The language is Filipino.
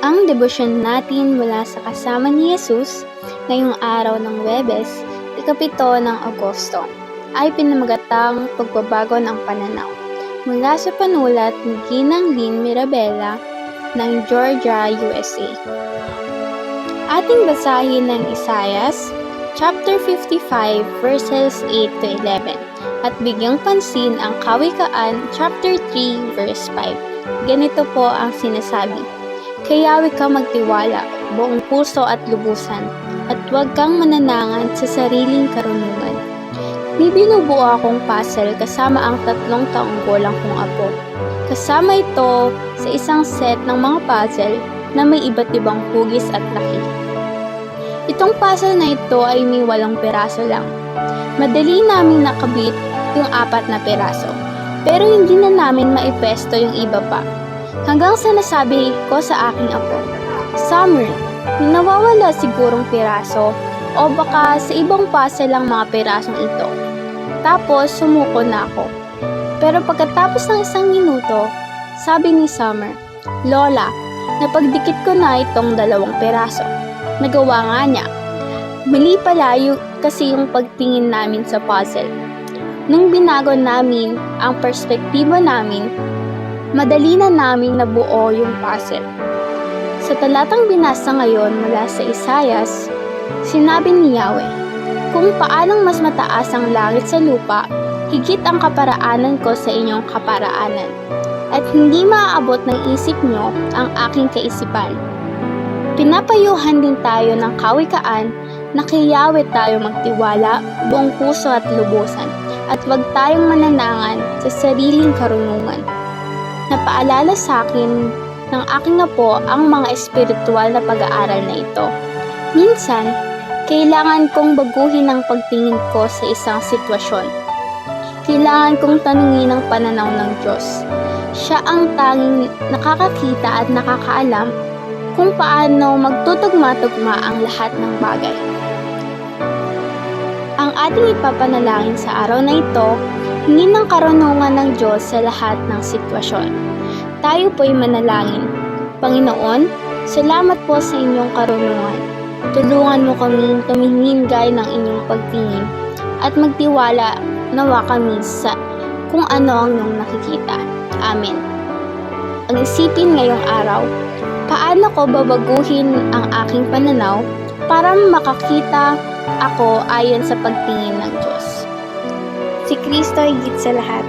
Ang debosyon natin mula sa kasama ni Jesus ngayong araw ng Webes, ikapito ng Agosto, ay pinamagatang pagbabago ng pananaw. Mula sa panulat ni Ginang Lynn Mirabella ng Georgia, USA. Ating basahin ng Isayas, chapter 55, verses 8 to 11, at bigyang pansin ang Kawikaan, chapter 3, verse 5. Ganito po ang sinasabi, Kayawi ka magtiwala, buong puso at lubusan, at huwag kang mananangan sa sariling karunungan. May binubuo akong puzzle kasama ang tatlong taong gulang kong apo. Kasama ito sa isang set ng mga puzzle na may iba't ibang hugis at laki. Itong puzzle na ito ay may walong piraso lang. Madali naming nakabit yung apat na piraso, pero hindi na namin maipesto yung iba pa. Hanggang sa nasabi ko sa aking apo, Summer, nawawala sigurong piraso o baka sa ibang puzzle lang mga pirasong ito. Tapos sumuko na ako. Pero pagkatapos ng isang minuto, sabi ni Summer, Lola, napagdikit ko na itong dalawang piraso. Nagawa nga niya. Mali pala yung, kasi yung pagtingin namin sa puzzle. Nung binago namin ang perspektibo namin, madali na namin nabuo yung puzzle. Sa talatang binasa ngayon mula sa Isayas, sinabi ni Yahweh, Kung paanong mas mataas ang langit sa lupa, higit ang kaparaanan ko sa inyong kaparaanan, at hindi maaabot ng isip nyo ang aking kaisipan. Pinapayuhan din tayo ng kawikaan na kay Yahweh tayo magtiwala buong puso at lubusan, at huwag tayong mananangan sa sariling karunungan. Napaalala sa akin ng aking apo ang mga espiritual na pag-aaral na ito. Minsan, kailangan kong baguhin ang pagtingin ko sa isang sitwasyon. Kailangan kong tanungin ang pananaw ng Diyos. Siya ang tanging nakakakita at nakakaalam kung paano magtutugma-tugma ang lahat ng bagay. Ang ating ipapanalangin sa araw na ito, hingin ng karunungan ng Diyos sa lahat ng sitwasyon. Tayo po'y manalangin. Panginoon, salamat po sa inyong karunungan. Tulungan mo kaming tumingin gaya ng inyong pagtingin at magtiwala nawa kami sa kung ano ang iyong nakikita. Amen. Ang isipin ngayong araw, paano ko babaguhin ang aking pananaw para makakita ako ayon sa pagtingin ng Diyos. Si Kristo higit sa lahat.